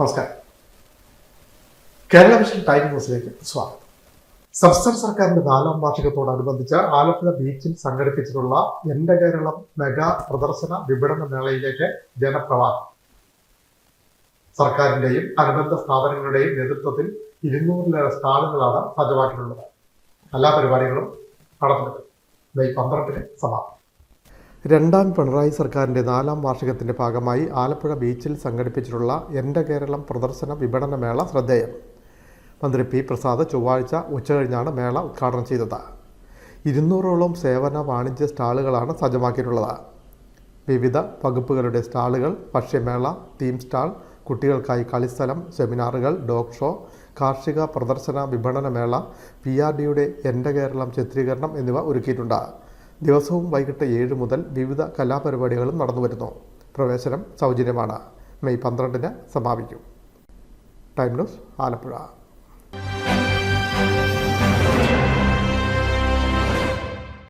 നമസ്കാരം. Kerala vision time ന്യൂസിലേക്ക് സ്വാഗതം. സംസ്ഥാന സർക്കാരിന്റെ നാലാം വാർഷികത്തോടനുബന്ധിച്ച് ആലപ്പുഴ ബീച്ചിൽ സംഘടിപ്പിച്ചിട്ടുള്ള എന്റെ കേരളം മെഗാ പ്രദർശന വിപണന മേളയിലേക്ക് ജനപ്രവാഹം. സർക്കാരിന്റെയും അനുബന്ധ സ്ഥാപനങ്ങളുടെയും നേതൃത്വത്തിൽ ഇരുന്നൂറിലേറെ സ്റ്റാളുകളാണ് സജ്ജമാക്കിയിട്ടുള്ളത്. എല്ലാ പരിപാടികളും നടത്തുന്നത് മെയ് പന്ത്രണ്ടിന് സമാപനം രണ്ടാം പിണറായി സർക്കാരിന്റെ നാലാം വാർഷികത്തിന്റെ ഭാഗമായി ആലപ്പുഴ ബീച്ചിൽ സംഘടിപ്പിച്ചിട്ടുള്ള എന്റെ കേരളം പ്രദർശന വിപണന മേള ശ്രദ്ധേയം. മന്ത്രി പി പ്രസാദ് ചൊവ്വാഴ്ച ഉച്ചകഴിഞ്ഞാണ് മേള ഉദ്ഘാടനം ചെയ്തത്. ഇരുന്നൂറോളം സേവന വാണിജ്യ സ്റ്റാളുകളാണ് സജ്ജമാക്കിയിട്ടുള്ളത്. വിവിധ വകുപ്പുകളുടെ സ്റ്റാളുകൾ ഭക്ഷ്യമേള തീം സ്റ്റാൾ കുട്ടികൾക്കായി കളിസ്ഥലം സെമിനാറുകൾ ഡോഗ് ഷോ കാർഷിക പ്രദർശന വിപണന മേള പി ആർ ഡിയുടെ എന്റെ കേരളം ചിത്രീകരണം എന്നിവ ഒരുക്കിയിട്ടുണ്ട്. ദിവസവും വൈകിട്ട് ഏഴ് മുതൽ വിവിധ കലാപരിപാടികളും നടന്നുവരുന്നു. പ്രവേശനം സൗജന്യമാണ്. മെയ് പന്ത്രണ്ടിന് സമാപിക്കും. Time news Alappuzha.